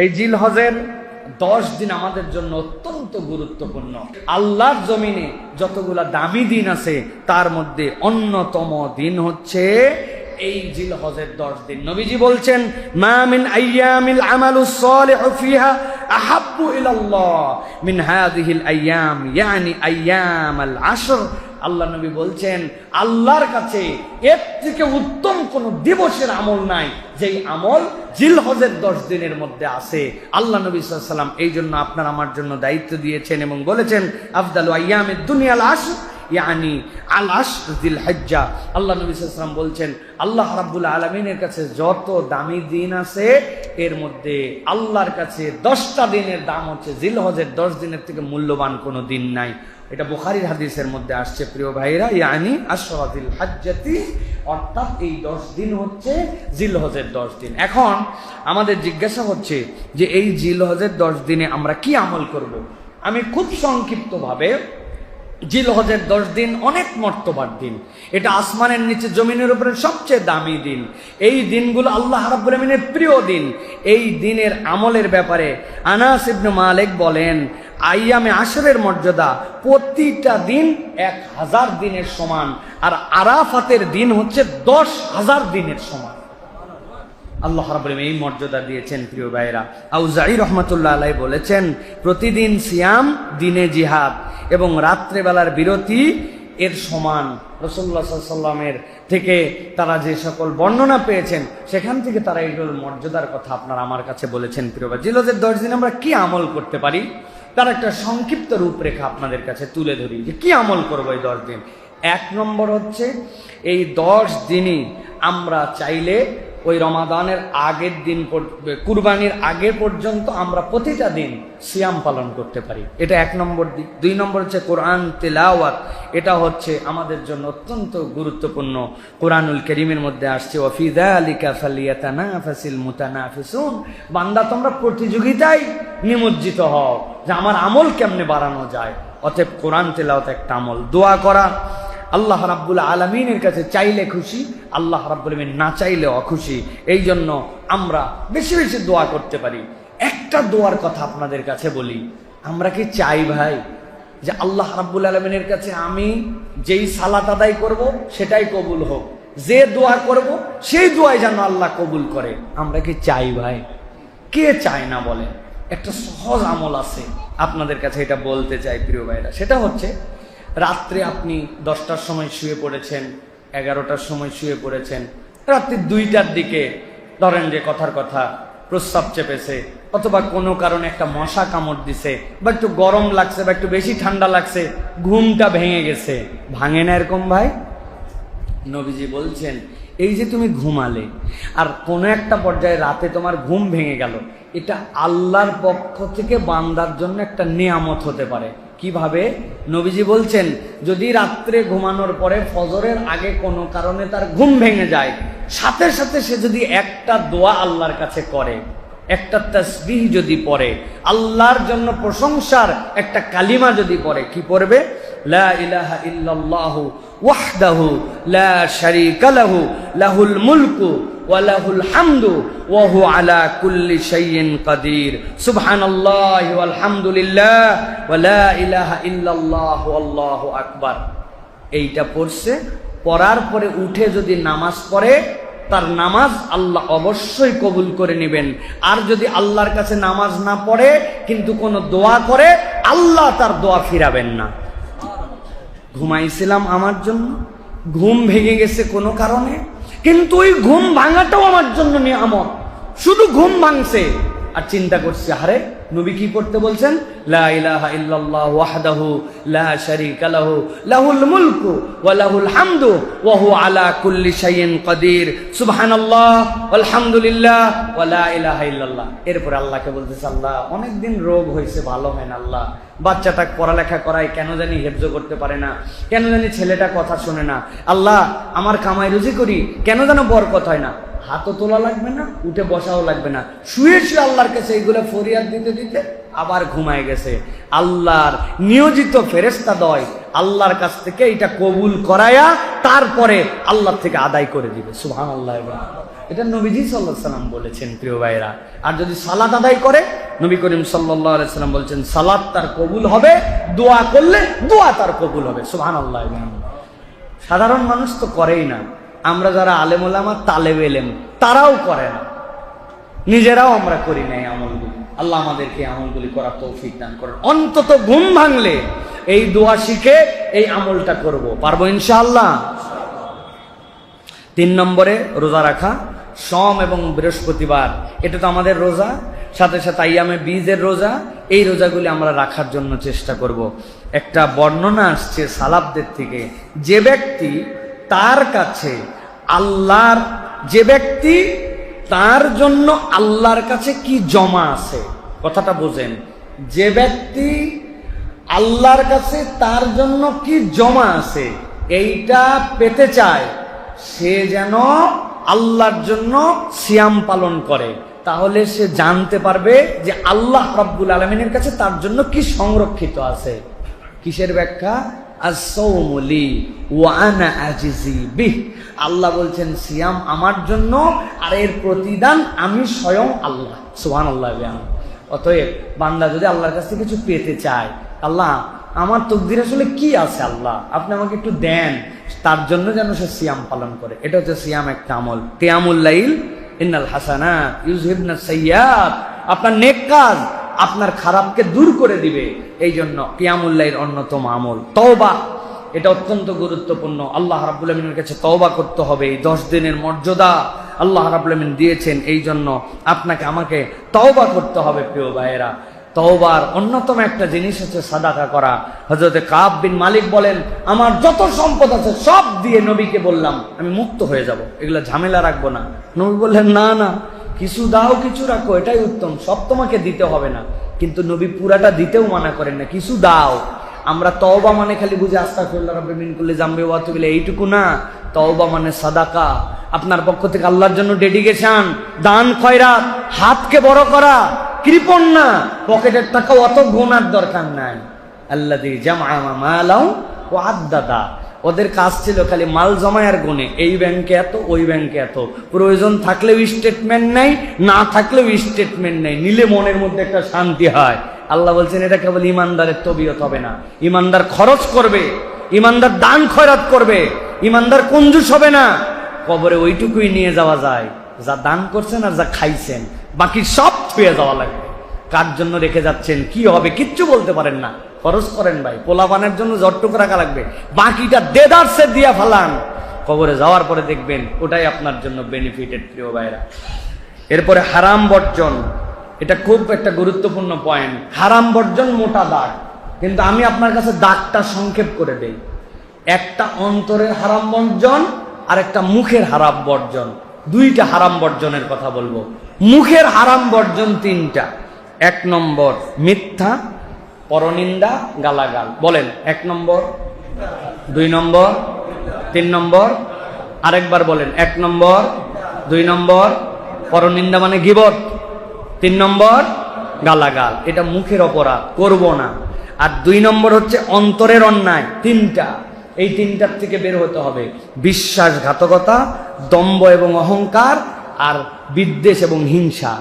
এই জিল হজের দশ দিন আমাদের জন্য অত্যন্ত গুরুত্বপূর্ণ। আল্লাহর জমিনে যতগুলা দামি দিন আছে, তার মধ্যে অন্যতম দিন হচ্ছে এই জিল হজের দশ দিন। নবীজি বলছেন, মা মিন আইয়ামিল আমালু সালিহু ফিহা আহাব্বু ইলাল্লাহ। মিন হাযিহিল আইয়াম, ইয়ানি আইয়ামাল আশর। আল্লাহ নবী বলছেন, আল্লাহর কাছে এর থেকে উত্তম কোন দিবসের আমল নাই। যেই আমল জিল হজের দশ দিনের মধ্যে আছে। আল্লাহ নবী সাল্লাম এই জন্য আপনার আমার জন্য দায়িত্ব দিয়েছেন এবং বলেছেন, আফদাল আয়ামের দুনিয়াল আস ইয়ানি আল আশ দিল হজ্জা আল্লাহ নবী সাল্লাম বলছেন, আল্লাহ রাব্বুল আলমিনের কাছে যত দামি দিন আছে, এর মধ্যে আল্লাহর কাছে দশটা দিনের দাম হচ্ছে জিল হজের দশ দিনের থেকে মূল্যবান কোনো দিন নাই। এটা বুখারির হাদিসের মধ্যে আসছে, প্রিয় ভাইরা ইয়ানি আশরাফিল হাজ্জাতি, অর্থাৎ এই দশ দিন হচ্ছে জিলহজের দশ দিন। এখন আমাদের জিজ্ঞাসা হচ্ছে যে এই জিলহজের দশ দিনে আমরা কি আমল করব। আমি খুব সংক্ষিপ্তভাবে, জিলহজের দশ দিন অনেক মর্তবার দিন। এটা আসমানের নিচে জমিনের উপরে সবচেয়ে দামি দিন। এই দিনগুলো আল্লাহ আমিনের প্রিয় দিন। এই দিনের আমলের ব্যাপারে আনাস মালিক বলেন আইয়ামে আসরের মর্যাদা প্রতিটা দিন এক হাজার দিনের সমান। আর আরাফাতের দিন হচ্ছে দশ হাজার দিনের সমান। আল্লাহ রাবুল এই মর্যাদা দিয়েছেন, প্রিয় ভাইরা আউজাই রহমতুল্লাহ আলাই বলেছেন, প্রতিদিন সিয়াম, দিনে জিহাদ এবং রাত্রেবেলার বিরতি এর সমান রসল্লা সাল্লামের থেকে তারা যে সকল বর্ণনা পেয়েছেন, সেখান থেকে তারা এইগুলোর মর্যাদার কথা আপনার আমার কাছে বলেছেন, প্রিয় ভাই। জিলজের দশ দিন আমরা কি আমল করতে পারি? তার একটা সংক্ষিপ্ত রূপরেখা আপনাদের কাছে তুলে ধরি যে কি আমল করব এই দশ দিন। এক নম্বর হচ্ছে, এই দশ দিনই আমরা চাইলে ওই রমাদানের আগের দিন কুরবানির আগে পর্যন্ত আমরা প্রতিটা দিন সিয়াম পালন করতে পারি। এটা এক নম্বর দিক। দুই নম্বর হচ্ছে কোরআন তেলাওয়াত। এটা হচ্ছে আমাদের জন্য অত্যন্ত গুরুত্বপূর্ণ। কোরআনুল করিমের মধ্যে আসছে ওফিদা আলিকা ফালিয়াতানা ফাসিল মুতানাফিসুন। বান্দা, তোমরা প্রতিযোগিতায় নিমজ্জিত হও যে আমার আমল কেমনে বাড়ানো যায়। অতএব কোরআন তেলাওয়াত একটা আমল। দোয়া করা, আল্লাহ রাব্বুল আলমিনের কাছে চাইলে খুশি, আল্লাহ রাব্বুল আলমিন না চাইলে অখুশি। এই জন্য আমরা বেশি বেশি দোয়া করতে পারি। একটা দোয়ার কথা আপনাদের কাছে বলি, আমরা কি চাই ভাই? যে আল্লাহ রাব্বুল আলমিনের কাছে আমি যেই সালাত আদায় করব, সেটাই কবুল হোক। যে দোয়া করব, সেই দোয়াই যেন আল্লাহ কবুল করে। আমরা কি চাই ভাই? কে চায় না বলে একটা সহজ আমল আছে। আপনাদের কাছে এটা বলতে চাই, প্রিয় ভাইরা। সেটা হচ্ছে, রাত্রে আপনি দশটার সময় শুয়ে পড়েছেন, এগারোটার সময় শুয়ে পড়েছেন, রাত্রি দুইটার দিকে ধরেন যে কথার কথা প্রস্রাব চেপেছে অথবা কোনো কারণে একটা মশা কামড় দিছে, বা একটু গরম লাগছে, বা একটু বেশি ঠান্ডা লাগছে, ঘুমটা ভেঙে গেছে। ভাঙে না এরকম ভাই? নবীজি বলছেন, এই যে তুমি ঘুমালে, আর কোনো একটা পর্যায়ে রাতে তোমার ঘুম ভেঙে গেল, এটা আল্লাহর পক্ষ থেকে বান্দার জন্য একটা নিয়ামত হতে পারে। কীভাবে? নবীজি বলছেন, যদি রাত্রে ঘুমানোর পরে ফজরের আগে কোনো কারণে তার ঘুম ভেঙে যায়, সাথে সাথে সে যদি একটা দোয়া আল্লাহর কাছে করে একটা তসবিহ যদি পড়ে, আল্লাহর জন্য প্রশংসার একটা কালিমা যদি পড়ে, কি পড়বে? ইলাহা ইল্লাল্লাহু লাহু মুলকু লাহুল হামদু কুল্লি লা ইলাহা আকবার। এইটা পড়ছে, পড়ার পরে উঠে যদি নামাজ পড়ে তার নামাজ আল্লাহ অবশ্যই কবুল করে নেবেন। আর যদি আল্লাহর কাছে নামাজ না পড়ে, কিন্তু কোনো দোয়া করে, আল্লাহ তার দোয়া ফিরাবেন না। ঘুমাইছিলাম আমার জন্য, ঘুম ভেঙে গেছে কোনো কারণে, কিন্তু ওই ঘুম ভাঙাটাও আমার জন্য নিয়ামত। শুধু ঘুম ভাঙছে, আর চিন্তা করছি আরে নবী কি করতে বলছেন? আলা কুল্লি লা এরপর আল্লাহকে বলতেছে, আল্লাহ, অনেকদিন রোগ হয়েছে, ভালো হয় আল্লাহ। বাচ্চাটা পড়ালেখা করায় কেন জানি হেফজ করতে পারে না, কেন জানি ছেলেটা কথা শোনে না। আল্লাহ, আমার কামাই রুজি করি, কেন যেন বরকত হয় না। হাতও তোলা লাগবে না, উঠে বসাও লাগবে না। শুয়ে শুয়ে আল্লাহর কাছে এইগুলো ফরিয়াদ দিতে দিতে আবার ঘুমায় গেছে। আল্লাহর নিয়োজিত ফেরেস্তা দয় আল্লাহর কাছ থেকে এটা কবুল করায়া তারপরে আল্লাহ থেকে আদায় করে দিবে। সুহান আল্লাহ এটা নবীজি সাল্লাহ সাল্লাম বলেছেন, প্রিয় ভাইরা আর যদি সালাত আদায় করে, নবী করিম সাল্লাহ সাল্লাম বলছেন সালাদ তার কবুল হবে, দোয়া করলে দোয়া তার কবুল হবে। সুহান আল্লাহ সাধারণ মানুষ তো করেই না। আমরা যারা আলেমুলামা তালেব এলেম, তারাও করে না। নিজেরাও আমরা করি না এই আমলগুলি। আল্লাহ আমাদেরকে আমলগুলি করার তৌফিক দান করেন। অন্তত ঘুম ভাঙলে এই দোয়া শিখে এই আমলটা করব। পারব ইনশাআল্লাহ? তিন নম্বরে রোজা রাখা, সম এবং বৃহস্পতিবার, এটা তো আমাদের রোজা। সাথে সাথে আইয়ামে বীজের রোজা, এই রোজাগুলি আমরা রাখার জন্য চেষ্টা করব। একটা বর্ণনা আসছে সালাবদের থেকে, যে ব্যক্তি তার কাছে আল্লাহর যে ব্যক্তি, তার জন্য আল্লাহর কাছে কি জমা আছে? কথাটা বোঝেন। যে ব্যক্তি আল্লাহর কাছে তার জন্য কি জমা আছে, এইটা পেতে চায়, সে যেন আল্লাহর জন্য সিয়াম পালন করে। তাহলে সে জানতে পারবে যে আল্লাহ রব্বুল আলমিনের কাছে তার জন্য কি সংরক্ষিত আছে। কিসের ব্যাখ্যা? বিহ। আল্লাহ বলছেন, সিয়াম আমার জন্য আর এর প্রতিদান আমি স্বয়ং আল্লাহ। সোহান আল্লাহ অতএব বান্দা যদি আল্লাহর কাছ থেকে কিছু পেতে চায়, আল্লাহ, আমার তকদির আসলে কি আছে আল্লাহ? আপনি আমাকে একটু দেন। তার জন্য যেন সে সিয়াম পালন করে। এটা হচ্ছে সিয়াম একটা আমল। কেয়ামুল্লাইল ইন্নাল হাসানা ইউজহিবনা সৈয়াদ আপনার নেক কাজ আপনার খারাপকে দূর করে দিবে। এই জন্য কিয়ামুল্লাহর অন্যতম আমল। তওবা, এটা অত্যন্ত গুরুত্বপূর্ণ। আল্লাহ রাবুল কাছে তওবা করতে হবে। এই দশ দিনের মর্যাদা আল্লাহ রাবুল দিয়েছেন। এই জন্য আপনাকে, আমাকে তওবা করতে হবে, প্রিয় ভাইয়েরা। তওবার অন্যতম একটা জিনিস হচ্ছে সাদাকা করা। হজরতে কাব বিন মালিক বলেন, আমার যত সম্পদ আছে সব দিয়ে নবীকে বললাম, আমি মুক্ত হয়ে যাব। এগুলো ঝামেলা রাখব না। নবী বললেন, না না কিছু দাও, কিছু রাখো, এটাই উত্তম। সব তোমাকে দিতে হবে না। কিন্তু নবী পুরাটা দিতেও মানা করেন না। কিছু দাও। আমরা তওবা মানে খালি বুঝে আস্তা করল্লা রব্বে মিন করলে জাম্বে ওয়াতু বলে এইটুকু না। তওবা মানে সাদাকা। আপনার পক্ষ থেকে আল্লাহর জন্য ডেডিকেশন দান, খয়রাত, হাতকে বড় করা, কৃপণ না। পকেটের টাকা অত গোনার দরকার নাই। আল্লাহ জামা মালাও ও আদাদা ওদের কাজ ছিল খালি মাল জমায়ার গুণে। এই ব্যাংকে এত, ওই ব্যাংকে এত। প্রয়োজন থাকলেও স্টেটমেন্ট নেই না থাকলেও স্টেটমেন্ট নেই নিলে মনের মধ্যে একটা শান্তি হয়। আল্লাহ বলছেন, এটা কেবল ইমানদারের তবিয়ত হবে না। ইমানদার খরচ করবে, ইমানদার দান খয়রাত করবে, ইমানদার কঞ্জুস হবে না। কবরে ওইটুকুই নিয়ে যাওয়া যায়। যা দান করছেন আর যা খাইছেন, বাকি সব ছুঁয়ে যাওয়া লাগবে। কার জন্য রেখে যাচ্ছেন, কি হবে কিচ্ছু বলতে পারেন না। খরচ করেন ভাই পোলা পোলাপানের জন্য জটটুকু রাখা লাগবে। বাকিটা দেদারসে দিয়া ফেলান। কবরে যাওয়ার পরে দেখবেন ওটাই আপনার জন্য বেনিফিটেড প্রিয় ভাইরা। এরপরে হারাম বর্জন, এটা খুব একটা গুরুত্বপূর্ণ পয়েন্ট হারাম বর্জন মোটা দাগ। কিন্তু আমি আপনার কাছে দাগটা সংক্ষেপ করে দেই। একটা অন্তরের হারাম বর্জন আর একটা মুখের হারাম বর্জন। দুইটা হারাম বর্জনের কথা বলব। মুখের হারাম বর্জন তিনটা। এক নম্বর, মিথ্যা পরনিন্দা গালাগাল। বলেন, এক নম্বর, দুই নম্বর, তিন নম্বর, আরেকবার বলেন, এক নম্বর, দুই নম্বর, পরনিন্দা মানে গিবত, তিন নম্বর, গালাগাল। এটা মুখের অপরাধ, করব না। আর দুই নম্বর হচ্ছে অন্তরের অন্যায়, তিনটা। এই তিনটার থেকে বের হতে হবে। বিশ্বাসঘাতকতা দম্ব এবং অহংকার, আর বিদ্বেষ এবং হিংসা।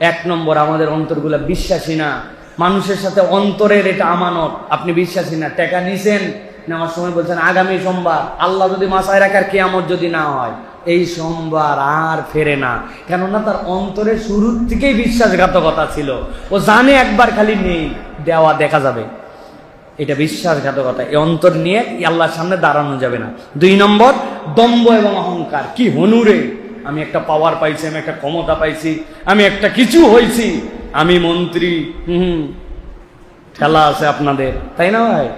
এক নম্বর, আমাদের অন্তরগুলা বিশ্বাসী না। মানুষের সাথে অন্তরের এটা আমানত। আপনি বিশ্বাসী না? টাকা নিছেন, নেওয়ার সময় বলছেন, আগামী সোমবার, আল্লাহ যদি মাসায় রাখার কেয়ামত যদি না হয়, এই সোমবার আর ফেরে না। কেননা তার অন্তরের শুরুর থেকেই বিশ্বাসঘাতকতা ছিল। ও জানে একবার খালি নেই, দেওয়া দেখা যাবে। এটা বিশ্বাসঘাতকতা। এই অন্তর নিয়ে আল্লাহর সামনে দাঁড়ানো যাবে না। দুই নম্বর দম্ব এবং অহংকার। কি হনুরে! আমি একটা পাওয়ার পাইছি, আমি একটা ক্ষমতা পাইছি, আমি একটা কিছু হয়েছি আমি মন্ত্রী। হুম। খেলা আছে আপনাদের তাই না ভাই?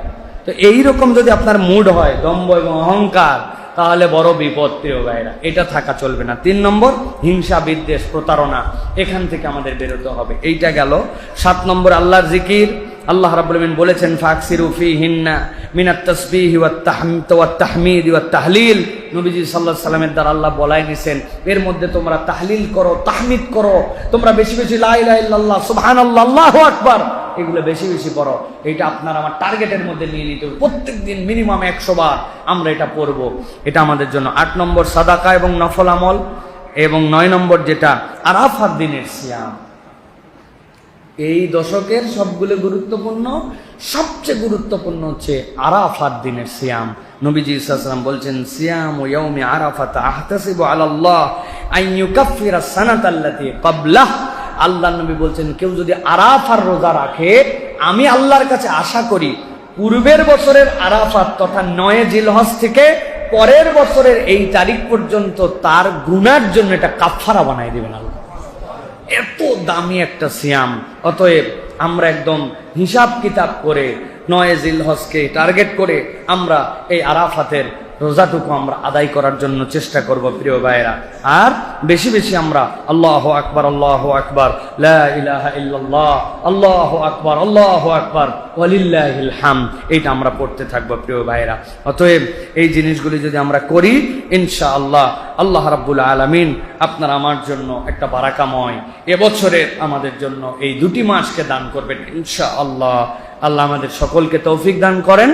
তো এইরকম যদি আপনার মুড হয় দম্ব এবং অহংকার তাহলে বড় বিপদ প্রিয় ভাইরা। এটা থাকা চলবে না। তিন নম্বর হিংসা বিদ্বেষ প্রতারণা এখান থেকে আমাদের বেরোতে হবে। এইটা গেল। সাত নম্বর আল্লাহর জিকির। আল্লাহ আলামিন বলেছেন ফাকসিরু ফিহিন্না। মিনাত তাসবিহি তাহমিদ তাহমিদ তাহলিল। নবীজি সাল্লাহ সাল্লামের দ্বারা আল্লাহ বলাই নিছেন, এর মধ্যে তোমরা তাহলিল করো, তাহমিদ করো। তোমরা বেশি বেশি লাই লাইল্লাহ সুবহান আল্লাহ আকবার এগুলো বেশি বেশি পড়ো। এটা আপনার আমার টার্গেটের মধ্যে নিয়ে নিতে হবে। প্রত্যেক দিন মিনিমাম একশো বার আমরা এটা পড়ব। এটা আমাদের জন্য আট নম্বর সাদাকা এবং নফল আমল এবং নয় নম্বর যেটা, আরাফার দিনের সিয়াম। এই দশকের সবগুলো গুরুত্বপূর্ণ সবচেয়ে গুরুত্বপূর্ণ হচ্ছে আরাফাত দিনের সিয়াম। নবীজি ইসলাম বলছেন, সিয়াম ও আরাফাত আহতাসিবু আলাল্লাহ আন ইউকাফিরা সানাতাল্লাতি ক্বাবলাহ। আল্লাহ নবী বলছেন, কেউ যদি আরাফার রোজা রাখে, আমি আল্লাহর কাছে আশা করি, পূর্বের বছরের আরাফাত তথা নয় জিলহজ থেকে পরের বছরের এই তারিখ পর্যন্ত তার গুনার জন্য এটা কাফারা বানাই দেবেন আল্লাহ। এত দামি একটা সিয়াম। অতএব আমরা একদম হিসাব কিতাব করে নয় জিলহজকে টার্গেট করে আমরা এই আরাফাতের রোজাটুকু আমরা আদায় করার জন্য চেষ্টা করব, প্রিয় ভাইরা আর বেশি বেশি আমরা আল্লাহ আকবার আল্লাহ আকবার আল্লাহ আকবার আল্লাহ আকবার হাম এইটা আমরা পড়তে থাকব, প্রিয় ভাইরা অতএব এই জিনিসগুলি যদি আমরা করি ইনশা আল্লাহ আল্লাহ রাব্বুল আলামিন আপনার আমার জন্য একটা বারাকাময় এবছরের আমাদের জন্য এই দুটি মাসকে দান করবেন ইনশা আল্লাহ আল্লাহ আমাদের সকলকে তৌফিক দান করেন।